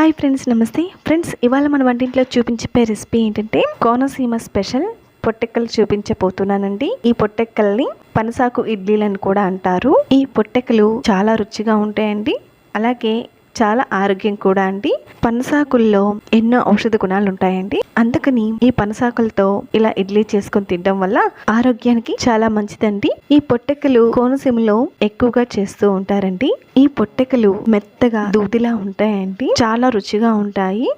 Hi friends నమస్తే. Friends ఇవాళ మన వంటింట్లో చూపించే రెసిపీ ఏంటంటే కోనసీమ స్పెషల్ పొట్టెక్కలు చూపించబోతున్నానండి. ఈ పొట్టెక్కల్ని పనసాకు ఇడ్లీలని కూడా అంటారు. ఈ పొట్టెక్కలు చాలా రుచిగా ఉంటాయండి. అలాగే చాలా ఆరోగ్యం కూడా అండి. పనసాకుల్లో ఎన్నో ఔషధ గుణాలు ఉంటాయండి అందుకని ఈ పనసాకులతో ఇలా ఇడ్లీ చేసుకొని తినడం వల్ల ఆరోగ్యానికి చాలా మంచిదండి. ఈ పొట్టెక్కలు కోనసీమలో ఎక్కువగా చేస్తూ ఉంటారండి. ఈ పొట్టెక్కలు మెత్తగా దూదిలా ఉంటాయండి. చాలా రుచిగా ఉంటాయి.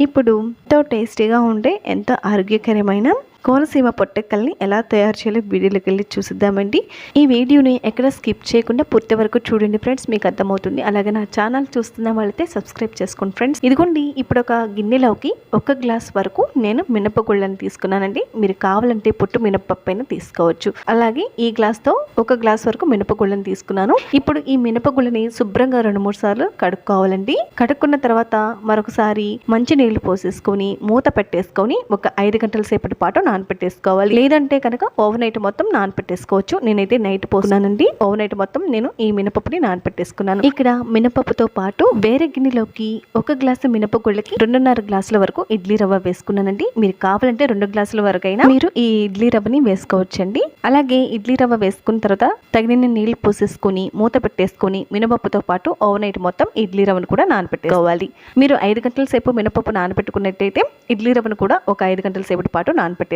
ఇప్పుడు ఎంతో టేస్టీగా ఉండే ఎంతో ఆరోగ్యకరమైన కోనసీమ పొట్టెక్కల్ని ఎలా తయారు చేయాలో వీడియోలోకి వెళ్ళి చూసిద్దామండి. ఈ వీడియోని ఎక్కడ స్కిప్ చేయకుండా పూర్తి వరకు చూడండి ఫ్రెండ్స్ మీకు అర్థమవుతుంది. అలాగే నా ఛానల్ చూస్తున్న వాళ్ళైతే సబ్స్క్రైబ్ చేసుకోండి ఫ్రెండ్స్. ఇదిగోండి ఇప్పుడు ఒక గిన్నెలోకి ఒక గ్లాస్ వరకు నేను మినపగుళ్ళని తీసుకున్నానండి. మీరు కావాలంటే పుట్టు మినపప్పు అయినా తీసుకోవచ్చు. అలాగే ఈ గ్లాస్తో ఒక గ్లాస్ వరకు మినపగుళ్ళని తీసుకున్నాను. ఇప్పుడు ఈ మినపగుళ్ళని శుభ్రంగా రెండు మూడు సార్లు కడుక్కోవాలండి. కడుక్కున్న తర్వాత మరొకసారి మంచి నీళ్ళు పోసేసుకొని మూత పెట్టేసుకొని ఒక ఐదు గంటల సేపటి పాటు నానపెట్టేసుకోవాలి. లేదంటే కనుక ఓవర్ నైట్ మొత్తం నానపెట్టేసుకోవచ్చు. నేనైతే నైట్ పోస్తున్నానండి ఓవర్ నైట్ మొత్తం నేను ఈ మినపప్పుని నానపెట్టేసుకున్నాను. ఇక్కడ మినపప్పుతో పాటు వేరే గిన్నెలోకి ఒక గ్లాసు మినపగుళ్ళకి రెండున్నర గ్లాసుల వరకు ఇడ్లీ రవ్వ వేసుకున్నానండి. మీరు కావాలంటే రెండు గ్లాసుల వరకు అయినా మీరు ఈ ఇడ్లీ రవ్వని వేసుకోవచ్చండి. అలాగే ఇడ్లీ రవ్వ వేసుకున్న తర్వాత తగినన్ని నీళ్ళు పోసేసుకొని మూత పెట్టేసుకొని మినపప్పుతో పాటు ఓవర్ నైట్ మొత్తం ఇడ్లీ రవ్వను కూడా నానపెట్టుకోవాలి మీరు ఐదు గంటల సేపు మినపప్పు నానపెట్టుకున్నట్టయితే ఇడ్లీ రవ్వను కూడా ఒక ఐదు గంటల సేపటి పాటు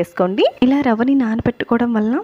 చేసుకోండి. ఇలా రవ్వని నానబెట్టుకోవడం వలన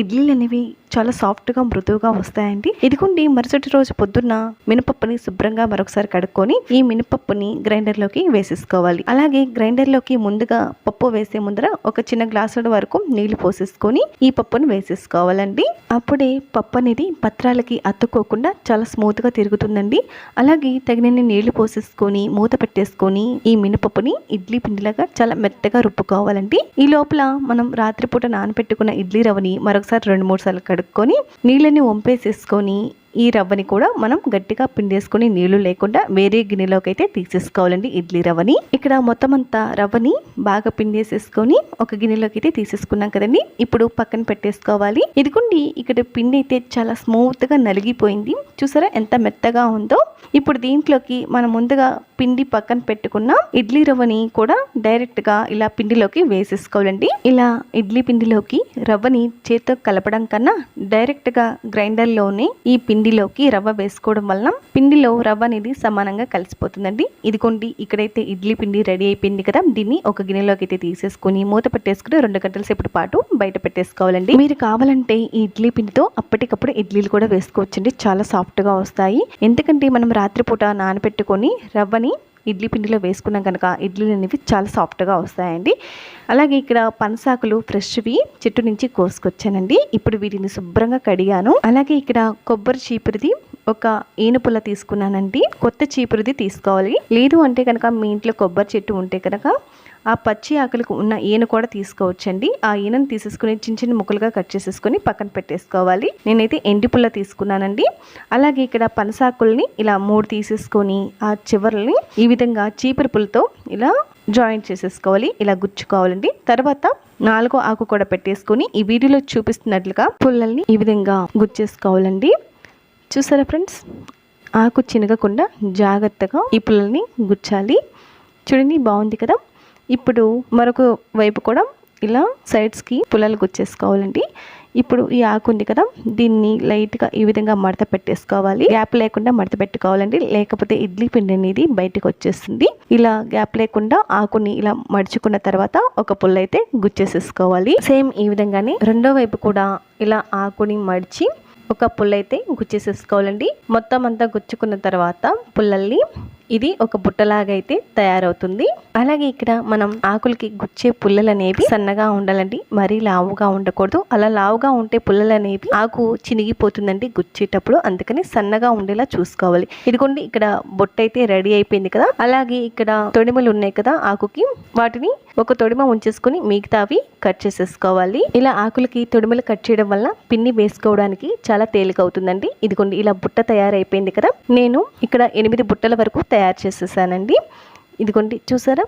ఇడ్లీలు అనేవి చాలా సాఫ్ట్గా మృదువుగా వస్తాయండి. ఇదిగోండి మరుసటి రోజు పొద్దున్న మినపప్పుని శుభ్రంగా మరొకసారి కడుక్కొని ఈ మినపప్పుని గ్రైండర్లోకి వేసేసుకోవాలి. అలాగే గ్రైండర్లోకి ముందుగా పప్పు వేసే ముందర ఒక చిన్న గ్లాసుల వరకు నీళ్ళు పోసేసుకొని ఈ పప్పుని వేసేసుకోవాలండి. అప్పుడే పప్పు అనేది పత్రాలకి అతుక్కోకుండా చాలా స్మూత్గా తిరుగుతుందండి. అలాగే తగినన్ని నీళ్ళు పోసేసుకొని మూత పెట్టేసుకొని ఈ మినపప్పుని ఇడ్లీ పిండిలాగా చాలా మెత్తగా రుబ్బుకోవాలండి. ఈ లోపల మనం రాత్రిపూట నానబెట్టుకున్న ఇడ్లీ రవ్వని మరొకసారి రెండు మూడు సార్లు కడుక్కొని నీళ్ళని వంపేసేసుకొని ఈ రవ్వని కూడా మనం గట్టిగా పిండేసుకుని నీళ్ళు లేకుండా వేరే గిన్నెలోకి అయితే తీసేసుకోవాలండి ఇడ్లీ రవ్వని. ఇక్కడ మొత్తం అంతా రవ్వని బాగా పిండేసేసుకొని ఒక గిన్నెలోకి అయితే తీసేసుకున్నాం కదండి. ఇప్పుడు పక్కన పెట్టేసుకోవాలి. ఇదిగోండి ఇక్కడ పిండి అయితే చాలా స్మూత్గా నలిగిపోయింది. చూసారా ఎంత మెత్తగా ఉందో. ఇప్పుడు దీంట్లోకి మనం ముందుగా పిండి పక్కన పెట్టుకున్న ఇడ్లీ రవ్వని కూడా డైరెక్ట్గా ఇలా పిండిలోకి వేసేసుకోవాలండి. ఇలా ఇడ్లీ పిండిలోకి రవ్వని చేత్తో కలపడం కన్నా డైరెక్ట్గా గ్రైండర్లోనే ఈ పిండిలోకి రవ్వ వేసుకోవడం వలన పిండిలో రవ్వ అనేది సమానంగా కలిసిపోతుందండి. ఇదిగోండి ఇక్కడైతే ఇడ్లీ పిండి రెడీ అయిపోయింది కదా. దీన్ని ఒక గిన్నెలోకి అయితే తీసేసుకుని మూత పెట్టేసుకుని రెండు గంటల సేపటి పాటు బయట పెట్టేసుకోవాలండి. మీరు కావాలంటే ఈ ఇడ్లీ పిండితో అప్పటికప్పుడు ఇడ్లీలు కూడా వేసుకోవచ్చండి. చాలా సాఫ్ట్గా వస్తాయి. ఎందుకంటే మనం రాత్రిపూట నానబెట్టుకొని రవ్వని ఇడ్లీ పిండిలో వేసుకున్నాం కనుక ఇడ్లీలు అనేవి చాలా సాఫ్ట్గా వస్తాయండి. అలాగే ఇక్కడ పనసాకులు ఫ్రెష్వి చెట్టు నుంచి కోసుకొచ్చానండి. ఇప్పుడు వీటిని శుభ్రంగా కడిగాను. అలాగే ఇక్కడ కొబ్బరి చీపురిది ఒక ఈనుపుల్ల తీసుకున్నానండి. కొత్త చీపురిది తీసుకోవాలి. లేదు అంటే కనుక మీ ఇంట్లో కొబ్బరి చెట్టు ఉంటే కనుక ఆ పచ్చి ఆకులకు ఉన్న ఈయన కూడా తీసుకోవచ్చండి. ఆ ఈయనను తీసేసుకుని చిన్న చిన్న ముక్కలుగా కట్ చేసేసుకొని పక్కన పెట్టేసుకోవాలి. నేనైతే ఎండి పుల్ల తీసుకున్నానండి. అలాగే ఇక్కడ పనసాకుల్ని ఇలా మూడు తీసేసుకొని ఆ చివర్లని ఈ విధంగా చీపురు పుల్లతో ఇలా జాయింట్ చేసేసుకోవాలి. ఇలా గుచ్చుకోవాలండి. తర్వాత నాలుగో ఆకు కూడా పెట్టేసుకొని ఈ వీడియోలో చూపిస్తున్నట్లుగా పుల్లల్ని ఈ విధంగా గుచ్చేసుకోవాలండి. చూసారా ఫ్రెండ్స్? ఆకు చినగకుండా జాగ్రత్తగా ఈ పుల్లల్ని గుచ్చాలి. చూడండి బాగుంది కదా? ఇప్పుడు మరొక వైపు కూడా ఇలా సైడ్స్కి పుల్లలు గుచ్చేసుకోవాలండి ఇప్పుడు ఈ ఆకు ఉంది కదా దీన్ని లైట్గా ఈ విధంగా మడత పెట్టేసుకోవాలి. గ్యాప్ లేకుండా మడత పెట్టుకోవాలండి. లేకపోతే ఇడ్లీ పిండి అనేది బయటకు వచ్చేస్తుంది ఇలా గ్యాప్ లేకుండా ఆకుని ఇలా మడుచుకున్న తర్వాత ఒక పుల్ల అయితే గుచ్చేసేసుకోవాలి. సేమ్ ఈ విధంగానే రెండో వైపు కూడా ఇలా ఆకుని మడిచి ఒక పుల్ల అయితే గుచ్చేసేసుకోవాలండి. మొత్తం అంతా గుచ్చుకున్న తర్వాత పుల్లల్ని ఇది ఒక బుట్టలాగా అయితే తయారవుతుంది. అలాగే ఇక్కడ మనం ఆకులకి గుచ్చే పుల్లలు అనేవి సన్నగా ఉండాలండి. మరీ లావుగా ఉండకూడదు. అలా లావుగా ఉంటే పుల్లలు అనేవి ఆకు చినిగిపోతుందండి గుచ్చేటప్పుడు. అందుకని సన్నగా ఉండేలా చూసుకోవాలి. ఇదిగోండి ఇక్కడ బొట్ట అయితే రెడీ అయిపోయింది కదా? అలాగే ఇక్కడ తొడిమలు ఉన్నాయి కదా ఆకుకి? వాటిని ఒక తొడిమ ఉంచేసుకుని మిగతావి కట్ చేసేసుకోవాలి. ఇలా ఆకులకి తొడిమలు కట్ చేయడం వల్ల పిన్ని వేసుకోవడానికి చాలా తేలిక అవుతుందండి ఇదిగోండి ఇలా బుట్ట తయారైపోయింది కదా. నేను ఇక్కడ ఎనిమిది బుట్టల వరకు తయారు చేసేసానండి. ఇదిగోండి చూసారా?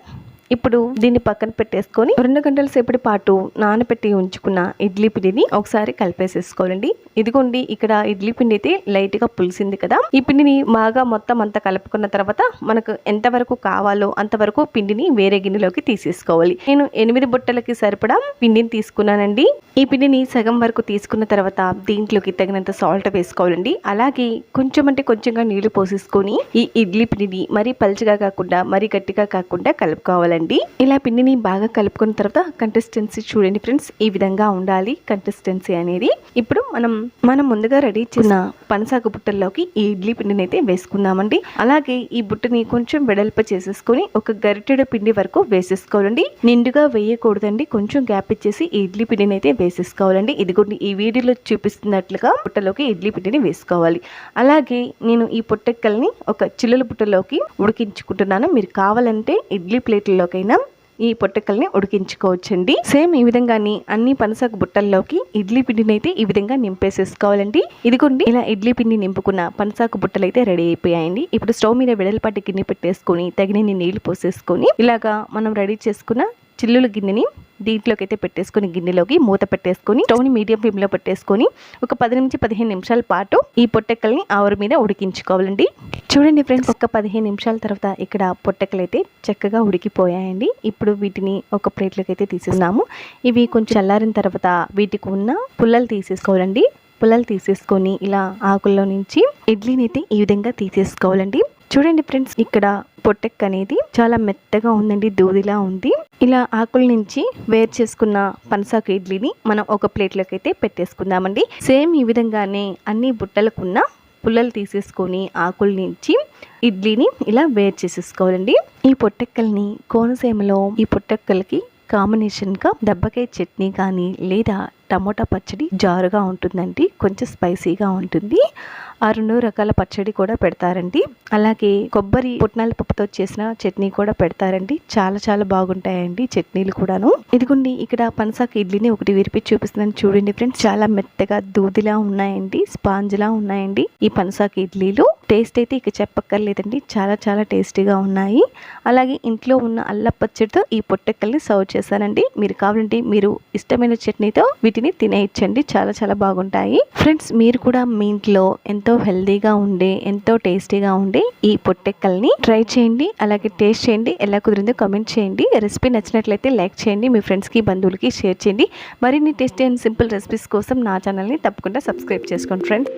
ఇప్పుడు దీన్ని పక్కన పెట్టేసుకొని రెండు గంటల సేపటి పాటు నానబెట్టి ఉంచుకున్న ఇడ్లీ పిండిని ఒకసారి కలిపేసేసుకోవాలండి. ఇదిగోండి ఇక్కడ ఇడ్లీ పిండి అయితే లైట్గా పులిసింది కదా. ఈ పిండిని బాగా మొత్తం అంతా కలుపుకున్న తర్వాత మనకు ఎంత వరకు కావాలో అంతవరకు పిండిని వేరే గిన్నెలోకి తీసేసుకోవాలి. నేను ఎనిమిది బుట్టలకి సరిపడా పిండిని తీసుకున్నానండి. ఈ పిండిని సగం వరకు తీసుకున్న తర్వాత దీంట్లోకి తగినంత సాల్ట్ వేసుకోవాలండి. అలాగే కొంచెం అంటే కొంచెంగా నీళ్ళు పోసేసుకొని ఈ ఇడ్లీ పిండిని మరీ పలుచగా కాకుండా మరీ గట్టిగా కాకుండా కలుపుకోవాలండి. ఇలా పిండిని బాగా కలుపుకున్న తర్వాత కంటెస్టెన్సీ చూడండి ఫ్రెండ్స్ ఈ విధంగా ఉండాలి కంటెస్టెన్సీ అనేది. ఇప్పుడు మనం మనం ముందుగా రెడీ చేసిన పనసాగు బుట్టల్లోకి ఈ ఇడ్లీ పిండిని అయితే వేసుకుందామండి. అలాగే ఈ బుట్టని కొంచెం వెడల్ప చేసేసుకొని ఒక గరిటెడు పిండి వరకు వేసేసుకోవాలండి. నిండుగా వేయకూడదండి. కొంచెం గ్యాప్ ఇచ్చేసి ఈ ఇడ్లీ పిండిని అయితే వేసేసుకోవాలండి ఇదిగోండి ఈ వీడియోలో చూపిస్తున్నట్లుగా బుట్టలోకి ఇడ్లీ పిండిని వేసుకోవాలి. అలాగే నేను ఈ పుట్టెక్కల్ని ఒక చిల్లుల బుట్టలోకి ఉడికించుకుంటున్నాను. మీరు కావాలంటే ఇడ్లీ ప్లేట్లలోకైనా ఈ పొట్టకల్ని ఉడికించుకోవచ్చండి. సేమ్ ఈ విధంగాని అన్ని పనసకు బుట్టల్లోకి ఇడ్లీ పిండిని అయితే ఈ విధంగా నింపేసేసుకోవాలండి. ఇదిగోండి ఇలా ఇడ్లీ పిండి నింపుకున్న పనసాకు బుట్టలు అయితే రెడీ అయిపోయాయండి. ఇప్పుడు స్టవ్ మీద వెడల్పాటి గిన్నె పెట్టేసుకొని తగినన్ని నీళ్ళు పోసేసుకొని ఇలాగా మనం రెడీ చేసుకున్న చిల్లుల గిన్నెని దీంట్లోకి అయితే పెట్టేసుకొని గిన్నెలోకి మూత పెట్టేసుకొని స్టవ్ని మీడియం ఫ్లేమ్లో పెట్టేసుకొని ఒక పది నుంచి పదిహేను నిమిషాల పాటు ఈ పొట్టెక్కల్ని ఆవిరి మీద ఉడికించుకోవాలండి. చూడండి ఫ్రెండ్స్. ఒక పదిహేను నిమిషాల తర్వాత ఇక్కడ పొట్టెక్కలు అయితే చక్కగా ఉడికిపోయాయండి. ఇప్పుడు వీటిని ఒక ప్లేట్లోకి అయితే తీసుకున్నాము ఇవి కొంచెం చల్లారిన తర్వాత వీటికి ఉన్న పుల్లలు తీసేసుకోవాలండి. పుల్లలు తీసేసుకొని ఇలా ఆకుల్లో నుంచి ఇడ్లీని అయితే ఈ విధంగా తీసేసుకోవాలండి. చూడండి ఫ్రెండ్స్ ఇక్కడ పొట్టెక్క అనేది చాలా మెత్తగా ఉందండి దూదిలా ఉంది. ఇలా ఆకుల నుంచి వేరు చేసుకున్న పనసాకు ఇడ్లీని మనం ఒక ప్లేట్లోకి అయితే పెట్టేసుకుందామండి. సేమ్ ఈ విధంగానే అన్ని బుట్టలకున్న పుల్లలు తీసేసుకొని ఆకుల నుంచి ఇడ్లీని ఇలా వేరు చేసేసుకోవాలండి. ఈ పొట్టెక్కల్ని కోనసీమలో ఈ పొట్టెక్కలకి కాంబినేషన్గా దెబ్బకాయ చట్నీ కానీ లేదా టమోటా పచ్చడి జారుగా ఉంటుందండి. కొంచెం స్పైసీగా ఉంటుంది. ఆ రెండు రకాల పచ్చడి కూడా పెడతారండి. అలాగే కొబ్బరి పుట్నాల పప్పుతో చేసిన చట్నీ కూడా పెడతారండి. చాలా చాలా బాగుంటాయండి చట్నీలు కూడాను. ఇదిగోండి ఇక్కడ పనసాకు ఇడ్లీని ఒకటి విరిపి చూపిస్తున్నాను. చూడండి ఫ్రెండ్స్ చాలా మెత్తగా దూదిలా ఉన్నాయండి. స్పాంజ్లా ఉన్నాయండి ఈ పనసాకు ఇడ్లీలు. టేస్ట్ అయితే ఇక చెప్పక్కర్లేదండి. చాలా చాలా టేస్టీగా ఉన్నాయి. అలాగే ఇంట్లో ఉన్న అల్ల పచ్చడితో ఈ పొట్టెక్కల్ని సర్వ్ చేశానండి. మీరు కావాలంటే మీరు ఇష్టమైన చట్నీతో వీటిని తినేయచ్చండి. చాలా చాలా బాగుంటాయి. ఫ్రెండ్స్ మీరు కూడా మీ ఇంట్లో ఎంతో హెల్దీగా ఉండే ఎంతో టేస్టీగా ఉండే ఈ పొట్టెక్కల్ని ట్రై చేయండి. అలాగే టేస్ట్ చేయండి. ఎలా కుదిరిందో కామెంట్ చేయండి. రెసిపీ నచ్చినట్లయితే లైక్ చేయండి. మీ ఫ్రెండ్స్కి బంధువులకి షేర్ చేయండి. మరిన్ని టేస్టీ అండ్ సింపుల్ రెసిపీస్ కోసం నా ఛానల్ని తప్పకుండా సబ్స్క్రైబ్ చేసుకోండి ఫ్రెండ్స్.